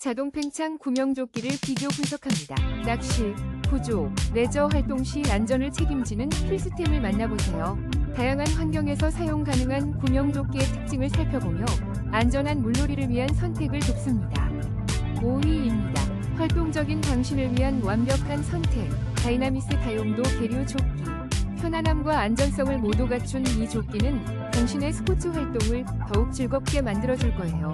자동 팽창 구명조끼를 비교 분석합니다. 낚시, 구조, 레저 활동 시 안전을 책임지는 필수템을 만나보세요. 다양한 환경에서 사용 가능한 구명조끼의 특징을 살펴보며 안전한 물놀이를 위한 선택을 돕습니다. 5위입니다. 활동적인 당신을 위한 완벽한 선택. 다이나미스 다용도 계류 조끼. 편안함과 안전성을 모두 갖춘 이 조끼는 당신의 스포츠 활동을 더욱 즐겁게 만들어줄 거예요.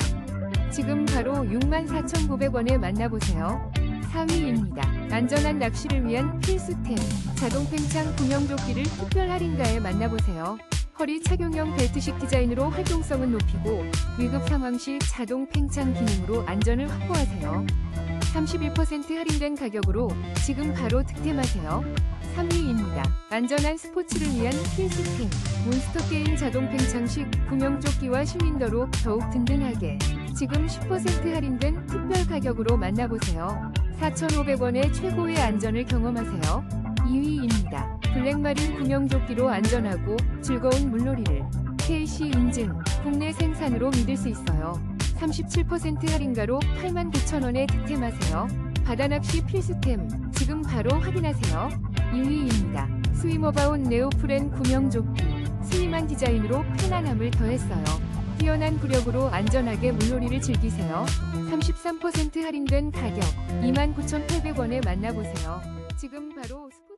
지금 바로 64,900원에 만나보세요. 4위입니다. 안전한 낚시를 위한 필수템. 자동 팽창 구명조끼를 특별 할인가에 만나보세요. 허리 착용형 벨트식 디자인으로 활동성은 높이고 위급 상황 시 자동 팽창 기능으로 안전을 확보하세요. 31% 할인된 가격으로 지금 바로 득템하세요. 3위입니다. 안전한 스포츠를 위한 필수템. 몬스터 게임 자동 팽창식 구명조끼와 시윈더로 더욱 든든하게. 지금 10% 할인된 특별 가격으로 만나보세요. 4,500원의 최고의 안전을 경험하세요. 2위입니다. 블랙마린 구명조끼로 안전하고 즐거운 물놀이를. KC 인증, 국내 생산으로 믿을 수 있어요. 37% 할인가로 89,000원에 득템하세요. 바다낚시 필수템, 지금 바로 확인하세요. 1위입니다. 스위머바온 네오프렌 구명조끼. 슬림한 디자인으로 편안함을 더했어요. 뛰어난 구력으로 안전하게 물놀이를 즐기세요. 33% 할인된 가격 29,800원에 만나보세요. 지금 바로 스포